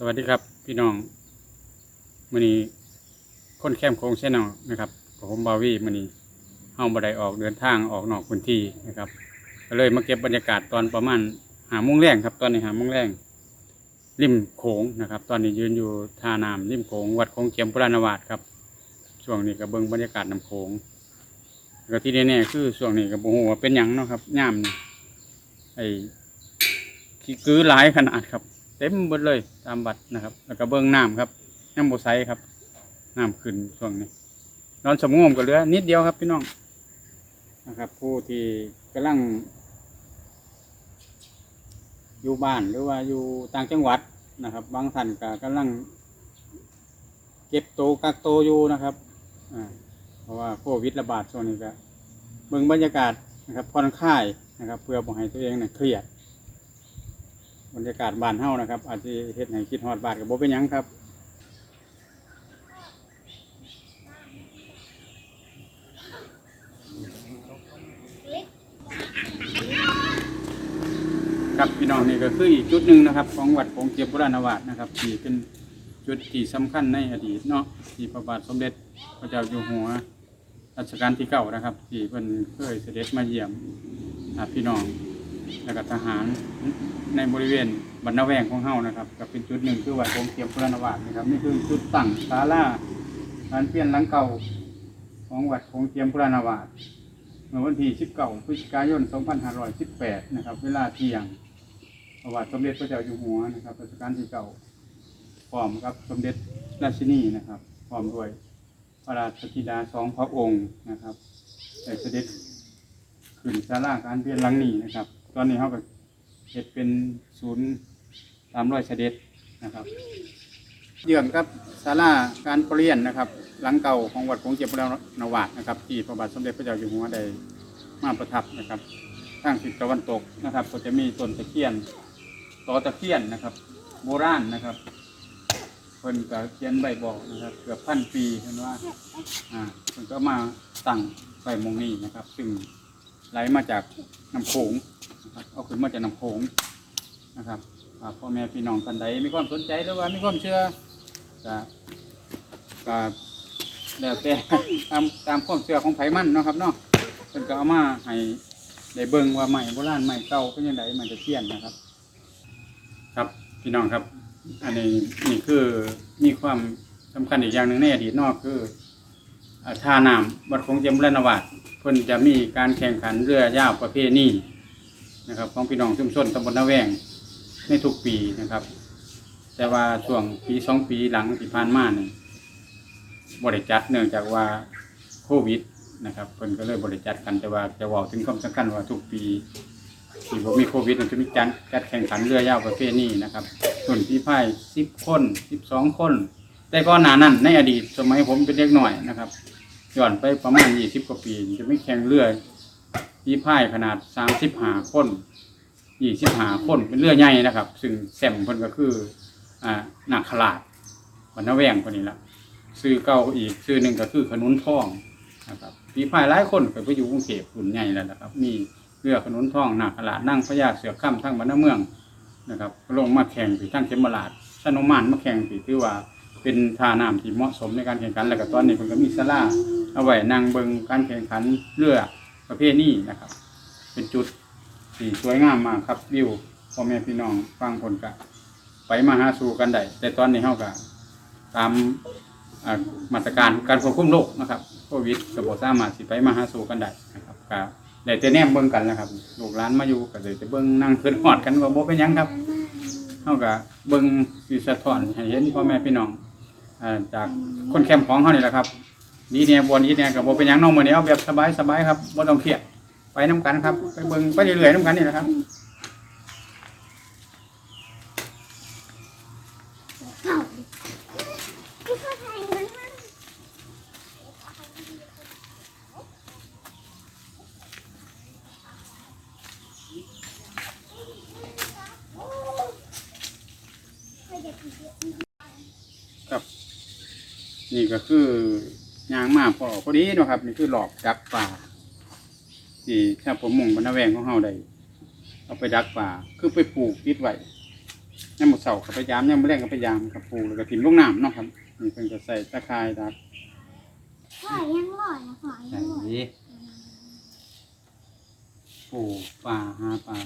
สวัสดีครับพี่น้องมื้อนี้คนแคมโค้งเช่นนนะครับผมบาวีมื้อนี้เฮาบ่ไดออกเดินทางออกนอกพื้นที่นะครับก็เลยมาเก็บบรรยากาศตอนประมาณหาโมงแรงครับ ตอนนี้หาโมงแรงริมโขงนะครับ ตอนนี้ยืนอยู่ท่าน้ำริมโขงวัดโขงเจียมพุรานาวาสครับช่วงนี้ก็เบิ่งบรรยากาศน้ำโขงแล้วก็ที่แน่ๆคือช่วงนี้ก็บ่ฮู้ว่าเป็นหยังเนาะครับย่ามไอ้ขี้กือหลายขนาดครับ เต็มหมดเลยตามบัตรนะครับ แล้วก็เบิ้งน้ำครับน้ำโบไซครับน้ำขึ้นช่วงนี้นอนสมงมก็เหลือ นิดเดียวครับพี่น้องนะครับ ผู้ที่กำลัง อยู่บ้านหรือว่าอยู่ต่างจังหวัดนะครับ บางท่านก็กำลัง เก็บโตกักโตอยู่นะครับเพราะว่าโควิดระบาดช่วงนี้ก็เบิ่งบรรยากาศนะครับผ่อนคลายนะครับ เพื่อบ่ให้ตัวเองเนี่ยเครียด รรยากาศบ้านเฮานะครับ อาจจะเฮ็ดให้คิดฮอดบ้านกับโบเป็นหยังครับครับพี่น้องนี่ก็คืออีกจุดหนึ่งนะครับ ของวัดของเกียบบุรณวาสนะครับที่เป็นจุดที่สำคัญในอดีตเนาะที่พระบาทสมเด็จพระเจ้าอยู่หัวรัชกาลที่เก้านะครับ ที่เพิ่นเคยเสด็จมาเยี่ยมอ่าพี่น้อง แล้วก็ทหารในบริเวณบรรณแวงของเฮานะครับก็เป็นจุดหนึ่งคือวัดโงเทียมพุรณวาสนะครับนี่คือจุดตั้งศาลาการเปลี่ยนหลังเก่าของวัดโงเทียมพุรณวาสเมื่อวันที่ 19 พฤศจิกายน 2518 นะครับ เวลาเที่ยงประวัติสมเด็จพระเจ้าอยู่หัวนะครับรัชกาลที่เก้าพร้อมกับสมเด็จราชินีนะครับพร้อมด้วยพระราชธิดาสองพระองค์นะครับได้เสด็จขึ้นศาลาการเรียนหลังนี้นะครับ อนนี้เขาก็เฮ็ดเป็นศูนย์ตามรอยเสด็จนะครับเยือนกับศาลาการเปลี่ยนนะครับ หลังเก่าของวัดของเจียบนวาสนะครับ ที่พระบาทสมเด็จพระเจ้าอยู่หัวได้มาประทับนะครับทางทิศตะวันตกนะครับ ก็จะมีต้นตะเคียนต่อตะเคียนนะครับ โบราณนะครับเพิ่นก็เขียนใบบอกนะครับ เกือบพันปีเห็นว่าอ่าเพิ่นก็มาตั้งไว้หมงนี้นะครับ ซึ่ง ไหลมาจากน้ำโขงนะครับเอาขึ้นมาจากน้ำโขงนะครับพ่อแม่พี่น้องกันใดมีความสนใจหรือว่ามีความเชื่อก็ก็แล้วแต่ตามตามความเชื่อของไผมันเนาะครับเนาะเพิ่นก็เอามาให้ได้เบิ่งว่าใหม่โบราณใหม่เก่าเป็นยังไงมันจะเที่ยนนะครับ ครับพี่น้องครับ อันนี้นี่คือมีความสำคัญอีกอย่างหนึ่งในอดีตเนอกคือ ท่าน้ำวัดคงเจียมรนวาดเพิ่นจะมีการแข่งขันเรือยาวประเภทนี้นะครับ ของพี่น้องชุมชนตำบลนาแวงในทุกปีนะครับ แต่ว่าช่วงปีสองปีหลังที่ผ่านมาเนี่ยบริจัดเนื่องจากว่าโควิดนะครับเพิ่นก็เลยบริจัดกันแต่ว่าจะเว่าถึงความสำคัญว่าทุกปีที่บ่มีโควิดมันจะมีการจัดแข่งขันเรือยาวประเภทนี้นะครับ ส่วนพี่พายสิบคนสิบสองคน แต่ก็นานนั้นในอดีตสมัยผมเป็นเด็กหน่อยนะครับ ย้อนไปประมาณยี่สิบกว่าปี จะไม่แข่งเรือที่พายขนาดสามสิบห้าคนยี่สิบห้าคนเป็นเรือใหญ่นะครับ ซึ่งแซมเพิ่นก็คืออ่านาคราดวันนแวงคนนี้ละซื้อเก่าอีกซื้อหนึ่งก็คือขนุนทองนะครับปีพายหลายคนก็ไปอยู่กรุงเทพรุ่นใหญ่แล้วนะครับ มีเรือขนุนทองนาคราดนั่งพญาเสือข้ามทั้งบรรณเมืองนะครับลงมาแข่งปีทั้งเขมราชชนุมานมาแข่งปีที่ว่า เป็นท่าน้ำที่เหมาะสมในการแข่งขัน แล้วก็ตอนนี้เพิ่นก็มีศาลาเอาไว้นั่งเบิ่งการแข่งขันเรือประเภทนี้นะครับ เป็นจุดที่สวยงามมากครับวิวพ่อแม่พี่น้องฟังผลกะไปมาหาสู่กันได้แต่ตอนนี้เฮาก็ตามมาตรการการควบคุมโรคนะครับโควิดก็บ่สามารถสิไปมาหาสู่กันได้นะครับก็ได้แต่แนมเบิ่งกันแหล้วครับลูกหลานมาอยู่ก็เลยจะเบิ่งนั่งเพิ่นฮอดกันว่าบ่เป็นยังครับเท่ากับเบิ้งวิสะท้อนเห็นพ่อแม่พี่น้อง อ่าจากคนแคมป์ของเขานี่แหละครับนี่เนี่ยบวนดีเนี่ยกับโบเป็นหยังน้องมือนี้เอาแบบสบายสบายๆครับบ่ต้องเครียดไปน้กันครับไปเบิ้งไปเรื่อยๆน้กันนี่แหละครับ ก็คือยางมาพอพอดีเนาะครับ นี่คือหลอกดักป่าที่ถ้าผมมุ่งบรรณแวงของเฮาได้เอาไปดักป่าคือไปปลูกติดไว้ยามมื้อเช้าก็พยายามยามมื้อแลงก็พยายามกับปูแล้วก็ถิ่มลงน้ำเนาะครับนี่เพิ่นก็ใส่ตะไคร้ดักหอยยังลอยนะหอยใส่ยังลอยปูปลาหาปลา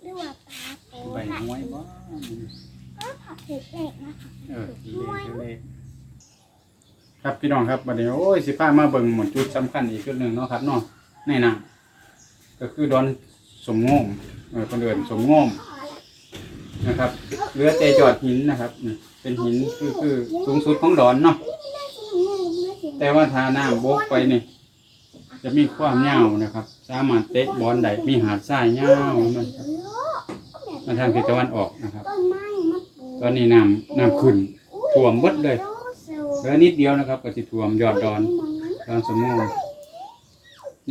หรือว่าปลาโป้ใบห้วยบ่ ก็ผักเผ็ดเล็กนะคะเออเละๆครับพี่น้องครับบัดนี้โอ้ยสิพามาเบิ่งหมดจุดสำคัญอีกจุดหนึ่งเนาะครับเนาะในน้ำก็คือดอนสมโงมเออคนเดินสมโงมนะครับเรือเตจอดหินนะครับเป็นหินคือคือสูงสุดของดอนเนาะแต่ว่าทาน้ำโบกไปนี่จะมีความยาวนะครับ สามารถเตะบอลได้มีหาดทรายยาวมันครับมาทางทิศตะวันออกนะครับ ต้นไม้ อนนี้น้ำน้ำขึ้นท่วมหมดเลยเหลือนิดเดียวนะครับก็สิท่วมยอดดอนดอนสมโมง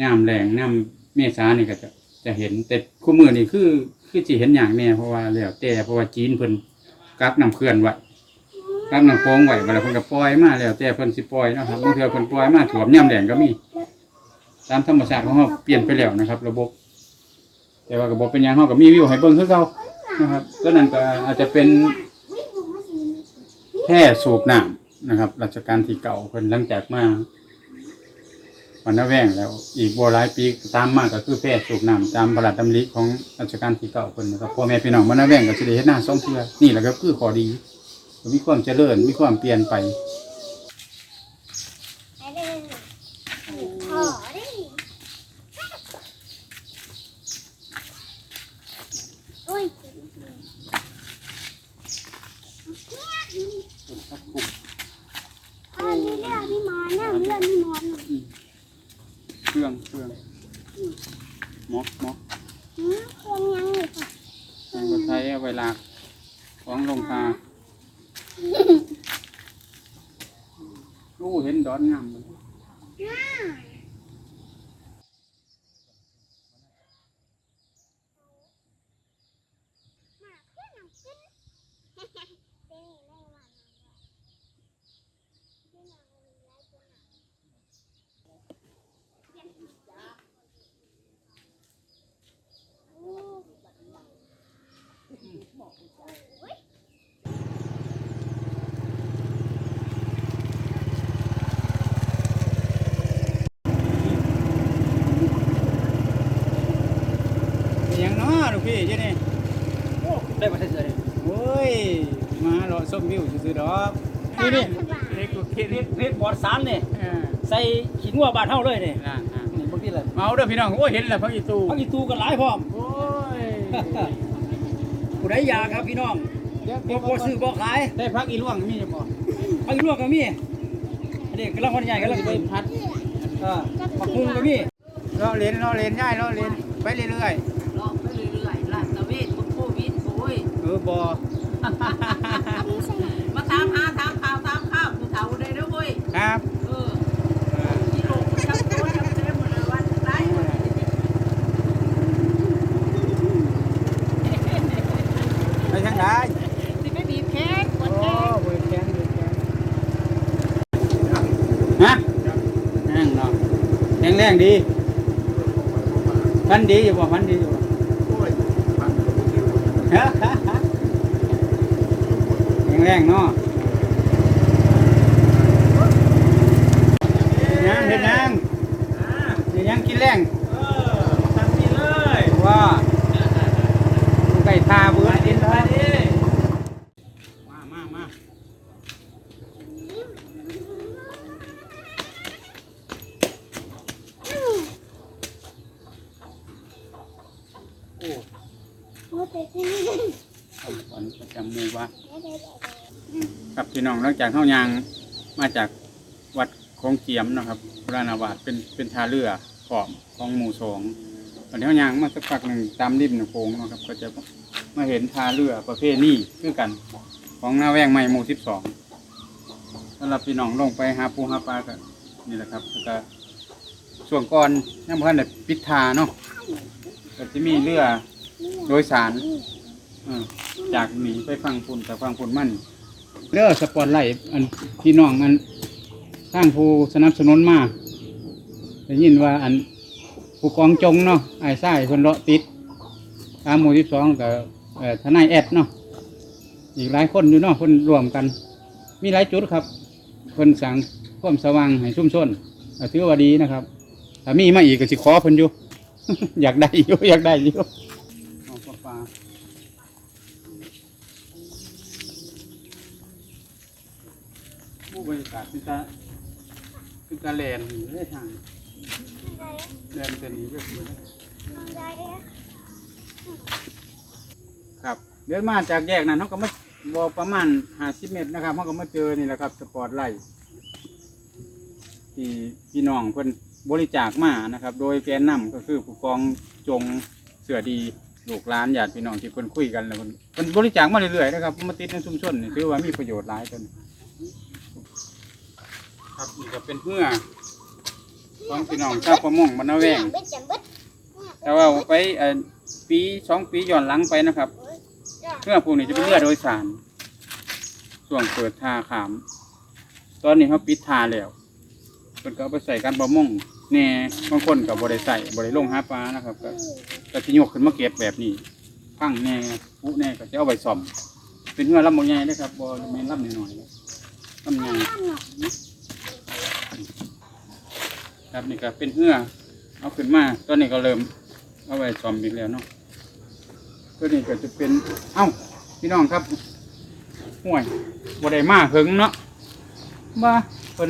ย่ามแรงน้ำเมษานี่ก็จะจะเห็นแต่คู่มือนี่คือคือสิเห็นอย่างแน่เพราะว่าแล้วแต่เพราะว่าจีนเพิ่นกักน้ำเขื่อนไว้กักน้ำโค้งไว้เวลาเพิ่นก็ปล่อยมาแล้วแต่เพิ่นสิปล่อยนะครับบางเทื่อเพิ่นปล่อยมาถ่วมย่ำแดงก็มี ตามธรรมชาติของเฮาเปลี่ยนไปแล้วนะครับ ระบบ แต่ว่าระบบเป็นหยังเฮาก็มีวิวให้เบิ่งคือเก่านะครับก็นั่นก็อาจจะเป็น แค่สูบน้ำนะครับรัชการที่เก่าเพิ่นหลังจากมาวันนาแวงแล้ว อีกบ่หลายปีตามมาก็คือแพร่สูบน้ำตามพระราชดำริของรัชการที่เก่าเพิ่นนะครับพ่อแม่พี่น้องวันนาแวงก็สิได้เฮ็ดนาสองเทื่อนี่แหละครับคือข้อดีมีความเจริญมีความเปลี่ยนไป ขอดิโอ้ยอันนี้เรื่องที่มอนนะเรื่องที่มอนน่ะ เครื่องเครื่องมอกมอก หืมเครื่องยังเลยค่ะ เครื่องก็ใช้เอาไว้ลากของลงตาโอ้เห็นดอนงามเลย น่ามาเพื่อนเอาขึ้นเต้นได้วันนั้นที่นางมีไล่ตัวหนักโอ้ ยังเนาะลูกพี่เจ้านี่ ได้มาเฉยโอ้ยมาเลาะส้มวิวซื่อๆดอกๆนี่นี่เล็กเฮ็ดเฮ็ดเฮ็ดบอดสามนี่เออใส่ขี้งัวบาดเฮาเลยนี่นั่นอะนี่บางทีเลยเมาเด้อพี่น้องโอ้ยเห็นแล้วพักอีตูพักอีตูกันหลายพร้อมโอ้ยผู้ใดอยากครับพี่น้องเดี๋ยวบ่บ่ซื้อบ่ขายได้พักอีล่วงมีบ่พักอีลวกก็มีอันนี้กำลังคนใหญ่กำลังไปไปพัดอ่าปักมุงก็มีเลาะเลนเลาะเลนย่ายเลาะเลนไปเรื่อยเยๆเออบ่มาตามหาตามข่าวตามข้าวผู้เฒ่าได้เด้อเว้ยครับเออเออที่โลกจักโตจักเต็มหมดเลยวันไรไปทางใดสิไม่มีแพ้กโอ้ดแพ้เบิดแขนเบิดแขนฮะนั่งเนาะแรงแรงๆดีพันดีอยู่บ่พันดีอยู่บ่ฮะฮะฮะ แรงแรงๆเนาะยังเห็นยังเห็นยังกินแรงเออทำนี่เลยว่าไก่ทาเบื่อดินไปดิมามามาโอ้โอ้แต่ที่นี่ก่อนประจำหมือว่า ครับพี่น้องหลังจากเข้ายางมาจากวัดโคงเจียมนะครับระนาวาสเป็นเป็นทาเรือขอมของหมู่สองตอนนี้เข้ายางมาสักพักหนึ่งตามริมโค้งนะครับ ก็จะมาเห็นทาเรือประเภทนี้คือกัน ของหน้าแวงใหม่หมู่สิบสองสำหรับพี่น้องลงไปหาปูหาปลากันนี่แหละครับแล้วก็ช่วงก่อนยังพันได้ปิดทาเนาะก็จะมีเรือโดยสารจากหนีไปฟังฝุ่นแต่ฟังฝุ่นมั่น เรือสปอร์ไลท์อันพี่น้องอันสร้างผู้สนับสนุนมาได้ยินว่าอันผู้กองจงเนาะไอ้ไส้คนเลาะติดตามหมู่ที่สองกับทนายแอดเนาะอีกหลายคนอยู่เนาะคนรวมกัน มีหลายจุดครับ คนสั่งควมสว่างให้ชุ่มชนถือว่าดีนะครับถ้ามีมาอีกก็สิขอเพิ่นอยู่ อยากได้อยู่อยากได้อยู่เอาปลาปลาผู้ บริการคือตาคือตาแลนอยู่ได้ทางแลนตัวนี้ก็คือได้ครับเดินมาจากแยกนั้นเขาก็มาบอประมาณห้าสิบเมตรนะครับเขาก็มาเจอนี่แหละครับสปอร์ตไลท์ที่พี่น้องเพิ่นบริจาคมานะครับ โดยแกนนำก็คือผู้กองจงเสือดีลูกหลานญาติพี่น้องที่เพิ่นคุยกันแล้วคนเพิ่นบริจาคมาเรื่อยๆนะครับมาติดในชุมชนนี่ถือว่ามีประโยชน์หลายตน ครับนี่ก็เป็นเพื่อของพี่น้องชาวประมงบรรณแวงเบ็ดจังแต่ว่าไปเอ่อปีสองปีย้อนหลังไปนะครับเรือพวกนี้จะเป็นเรือโดยสารส่วนเปิดท่าขาม ตอนนี้เขาปิดท่าแล้วเพิ่นก็เอาไปใส่การประมงแน่บางคนกับบริใส่บริลงหาปลานะครับก็จะยกขึ้นมาเก็บแบบนี้พังแน่ปุ๊แน่ก็จะเอาไปซ่อม เป็นเรือลำบางใหญ่นะครับบ่แม่นลำน้อยๆลำใหญ่ ครับนี่ก็เป็นเรือเอาขึ้นมาตอนนี้ก็เริ่มเอาไปซ่อมอีกแล้วเนาะตัวนี้ก็จะเป็นเอ้าพี่น้องครับห่วยบไดมาเหิงเนาะมาเป็น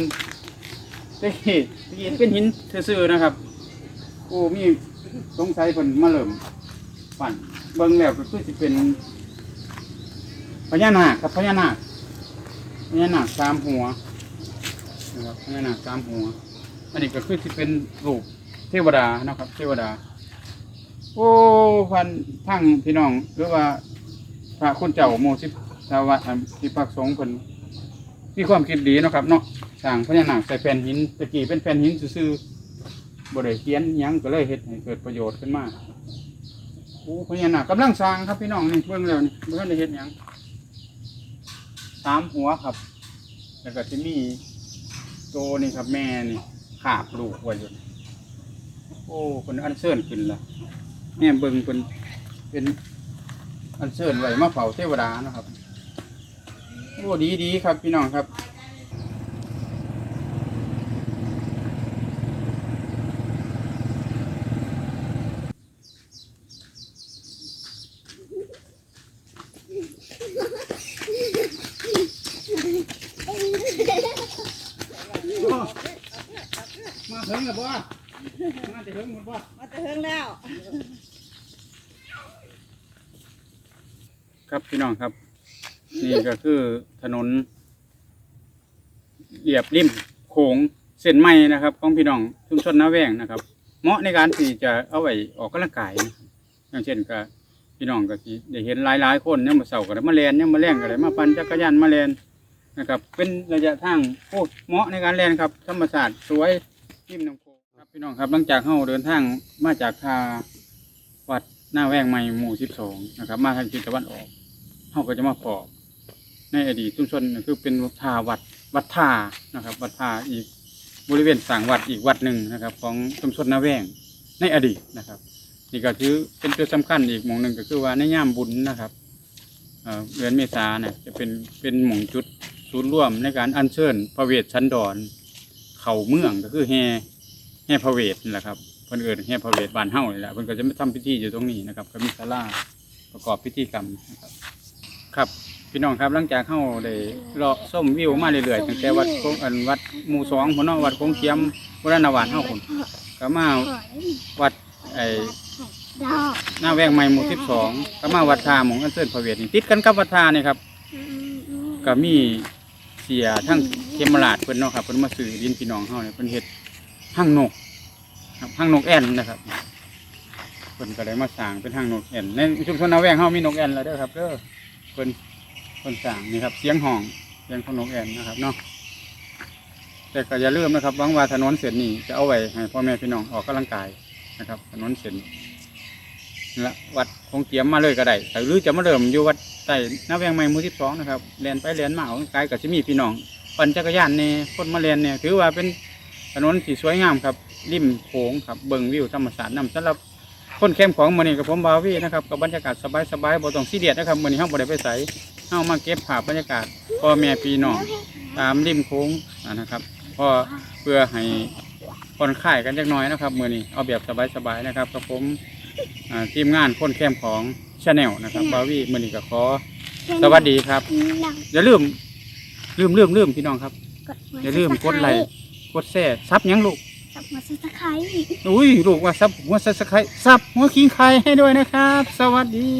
ได้เหตุเป็นหินซื่อๆนะครับโอ้มีสงสัยเพิ่นมาเริ่มปั่นเบิ่งแล้วก็คือสิเป็นพญานาคครับพญานาคพญานาคสามหัวนะครับพญานาคสามหัว อันนี้ก็คือสิเป็นรูปเทวดานะครับ เทวดา โอ้พันทั้งพี่น้องหรือว่าพระคุณเจ้าโมสิสาวัตที่พักสงฆ์เพิ่นมีความคิดดีนะครับเนาะสร้างพญานาคใส่แผ่นหินตะกี้เป็นแผ่นหินซื่อๆบ่ได้เขียนยังก็เลยเฮ็ดให้เกิดประโยชน์ขึ้นมาโอ้พญานาคกำลังสร้างครับพี่น้องนี่เบิ่งแล้วนี่บ่ทันได้เฮ็ดยังสามหัวครับ แล้วก็สิมีโตนี่ครับแม่นี่ ขาบลูกไว้อยู่โอ้คนอันเชิญขึ้นละแม่เบิ่งเป็นเป็นอันเซิร์นไว้มาเผาเทวดานะครับโอ้ดีดีครับพี่น้องครับ ถึงแล้วบ่มาจะถึงหมดบ่มาจะเฮิงแล้ว ครับพี่น้องครับ นี่ก็คือถนนเรียบริมโขงเส้นใหม่นะครับ ของพี่น้องชุมชนนาแวงนะครับ เหมาะในการที่จะเอาไว้ออกกำลังกายนะครับอย่างเช่นก็พี่น้องก็สิได้เห็นหลายๆคนเนี่ยามมาเสาร์ก็ได้มาแลนเนี่ยามมาแรงก็ได้มาปั่นจักรยานมาแลนนะครับ เป็นระยะทางโอ้เหมาะในการแลนครับ ธรรมศาสตร์สวย ริมน้ำโขงครับพี่น้องครับหลังจากเราเดินทางมาจากทาวัดหน้าแวงใหม่หมู่สิบสองนะครับ มาทางทิศตะวันออกเขาก็จะมาพอบในอดีตชุมชนก็คือเป็นทาวัดวัดท่านะครับ วัดท่าอีกบริเวณสั่งวัดอีกวัดหนึ่งนะครับ ของชุมชนนาแวงในอดีตนะครับนี่ก็ถือเป็นจุดสำคัญอีกหมองหนึ่งก็คือว่าในย่ามบุญนะครับเอ่อเดือนเมษาเนี่ยจะเป็นเป็นหม่องจุดศูนย์ร่วมในการอัญเชิญพระเวทชั้นดอน เข่าเมืองก็คือแห่แห่พระเวทนี่แหละครับเพิ่นเอิญแห่พระเวทบานเฮานี่แหละเพิ่นก็จะมาทำพิธีอยู่ตรงนี้นะครับก็มีศาลาประกอบพิธีกรรมนะครับ ครับ พี่น้องครับหลังจากเข้าได้เลาะส้มวิวมาเรื่อยๆตั้งแต่วัดโคงอันวัดหมู่สองพนเนาะวัดโคงเทียมวรานาวานเข้าคนก็มาวัดไอหน้าแวงใหม่หมู่สิบสองก็มาวัดทาหมองอันเชิญพระเวทนี่ติดกันกับวัดทานี่ครับก็มี เสียทั้งเขมราชเพิ่นเนาะครับเพิ่นมาซื้อดินพี่น้องเฮาเนี่ยเพิ่นเฮ็ดห้างนกครับห้างนกแอ่นนะครับเพิ่นก็ได้มาสร้างเป็นห้างนกแอ่นในชุมชนนาแวงเฮามีนกแอ่นแล้วเด้อครับเด้อเพิ่นเพิ่นสั่งนี่ครับเสียงห้องเสียงของนกแอ่นนะครับเนาะแต่ก็อย่าลืมนะครับหวังว่าถนนเส้นนี้จะเอาไว้ให้พ่อแม่พี่น้องออกกำลังกายนะครับ ถนนเส้นนี่ ละวัดคงเตรียมมาเลยก็ได้แต่หรือจะมาเริ่มอยู่วัดใต้น้าแวงใหม่หมู่ที่สองนะครับเรียนไปเรียนมาออกกำลังกายก็จะมีพี่น้องปั่นจักรยานเนี่ยคนมาเรียนเนี่ยถือว่าเป็นถนนที่สวยงามครับริมโขงครับเบิ่งวิวธรรมศาสตร์นำสำหรับคนเข้มของมือนี้กับผมบาวีนะครับกับบรรยากาศสบายๆบ่ต้องซีเรียสนะครับมือนี้เฮาบ่ได้ไปไสเฮามาเก็บภาพบรรยากาศพ่อแม่พี่น้องตามริมโค้งนะครับเพอเพื่อให้ผ่อนคลายกันจักน่อยนะครับมือนี้เอาแบบสบายๆนะครับกับผม ทีมงานคนเข้มของชาแนลนะครับบาวีมื้อนี้ก็ขอ สวัสดีครับหลังอย่าลืม ลืมลืมลืมพี่น้องครับกดหัวอย่าลืมกดไลค์กดแชร์ซับหยังลูกสับหัวซับสไครต์อุ้ยลูกว่าซับหัวซับสไครซับหัวคิงไข่ให้ด้วยนะครับ สวัสดี